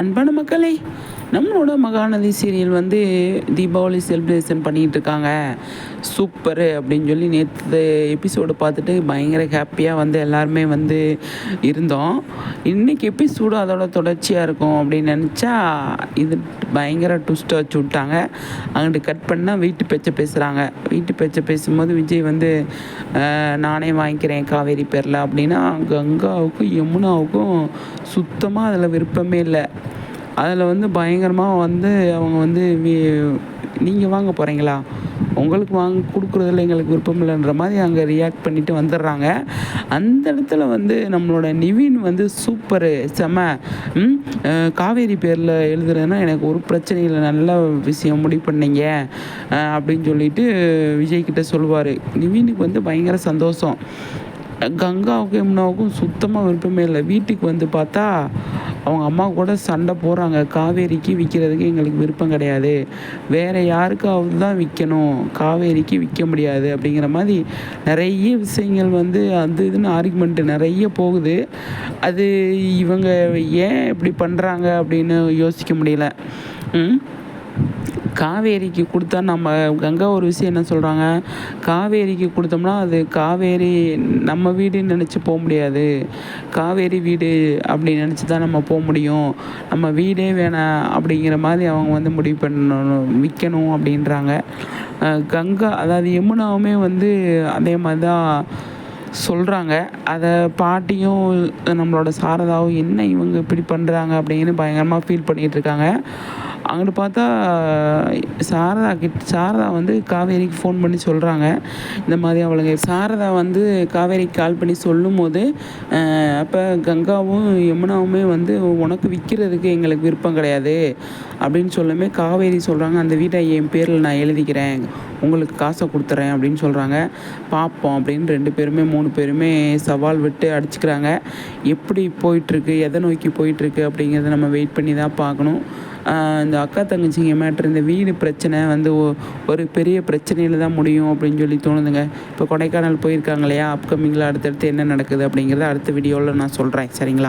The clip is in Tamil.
அன்பான மக்களே நம்மளோட மகாநதி சீரியல் வந்து தீபாவளி செலிப்ரேஷன் பண்ணிகிட்டு இருக்காங்க சூப்பரு அப்படின்னு சொல்லி நேற்று எபிசோடு பார்த்துட்டு பயங்கர ஹாப்பியாக வந்து எல்லாருமே வந்து இருந்தோம். இன்றைக்கி எபிசோடு அதோட தொடர்ச்சியாக இருக்கும் அப்படின்னு நினச்சா இது பயங்கர ட்விஸ்ட் வச்சு விட்டாங்க. அங்கிட்டு கட் பண்ணால் வீட்டு பேச்சை பேசுகிறாங்க வீட்டு பேச்சை பேசும்போது விஜய் வந்து நானே வாங்கிக்கிறேன் காவேரி பேரில் அப்படின்னா கங்காவுக்கும் யமுனாவுக்கும் சுத்தமாக அதில் விருப்பமே இல்லை. அதில் வந்து பயங்கரமாக வந்து அவங்க வந்து நீங்கள் வாங்க போகிறீங்களா உங்களுக்கு வாங்க கொடுக்குறதுல எங்களுக்கு விருப்பம் இல்லைன்ற மாதிரி அங்கே ரியாக்ட் பண்ணிட்டு வந்துடுறாங்க அந்த இடத்துல வந்து நம்மளோட நிவின் வந்து சூப்பரு செம காவேரி பேரில் எழுதுறதுன்னா எனக்கு ஒரு பிரச்சனையில் நல்ல விஷயம் முடிவு பண்ணீங்க அப்படின்னு சொல்லிட்டு விஜய்கிட்ட சொல்லுவார். நிவினுக்கு வந்து பயங்கர சந்தோஷம். கங்காவுக்கும் யமுனாவுக்கும் சுத்தமாக விருப்பமே இல்லை. வீட்டுக்கு வந்து பார்த்தா அவங்க அம்மா கூட சண்டை போடுறாங்க. காவேரிக்கு விற்கிறதுக்கு எங்களுக்கு விருப்பம் கிடையாது. வேறு யாருக்காவது தான் விற்கணும் காவேரிக்கு விற்க முடியாது அப்படிங்கிற மாதிரி நிறைய விஷயங்கள் வந்து அது இதுன்னு ஆர்குமெண்ட்டு நிறைய போகுது. அது இவங்க ஏன் இப்படி பண்ணுறாங்க அப்படின்னு யோசிக்க முடியல. ம்? காவேரிக்கு கொடுத்தா நம்ம கங்கா ஒரு விஷயம் என்ன சொல்கிறாங்க காவேரிக்கு கொடுத்தோம்னா அது காவேரி நம்ம வீடுன்னு நினச்சி போக முடியாது. காவேரி வீடு அப்படி நினச்சி தான் நம்ம போக முடியும். நம்ம வீடே வேணாம் அப்படிங்கிற மாதிரி அவங்க வந்து முடிவு பண்ணணும் விற்கணும் அப்படின்றாங்க. கங்கா அதாவது யமுனாவுமே வந்து அதே மாதிரி தான் சொல்கிறாங்க அதை பாட்டியும் நம்மளோட சாரதாவும் என்ன இவங்க இப்படி பண்ணுறாங்க அப்படின்னு பயங்கரமாக ஃபீல் பண்ணிகிட்டு இருக்காங்க. அங்கிட்டு பார்த்தா சாரதா கிட்ட சாரதா வந்து காவேரிக்கு ஃபோன் பண்ணி சொல்கிறாங்க இந்த மாதிரி அவளுங்க சாரதா வந்து காவேரிக்கு கால் பண்ணி சொல்லும் போது அப்போ கங்காவும் யமுனாவுமே வந்து உனக்கு விற்கிறதுக்கு எங்களுக்கு விருப்பம் கிடையாது. அப்படின்னு சொல்லுமே காவேரி சொல்கிறாங்க அந்த வீட்டை என் பேரில் நான் எழுதிக்கிறேன். உங்களுக்கு காசை கொடுத்துறேன் அப்படின்னு சொல்கிறாங்க பார்ப்போம் அப்படின்னு ரெண்டு பேருமே மூணு பேருமே சவால் விட்டு அடிச்சுக்கிறாங்க. எப்படி போயிட்டுருக்கு? எதை நோக்கி போயிட்டுருக்கு அப்படிங்கிறத நம்ம வெயிட் பண்ணி தான் பார்க்கணும். இந்த அக்கா தங்கச்சிங்க மேட்ரு இந்த வீடு பிரச்சனை வந்து ஒரு பெரிய பிரச்சனையில் தான் முடியும் அப்படின்னு சொல்லி தோணுதுங்க. இப்போ கொடைக்கானல் போயிருக்காங்க இல்லையா? அப்கமிங்கில் அடுத்தடுத்து என்ன நடக்குது அப்படிங்கிறத அடுத்த வீடியோவில் நான் சொல்கிறேன் சரிங்களா?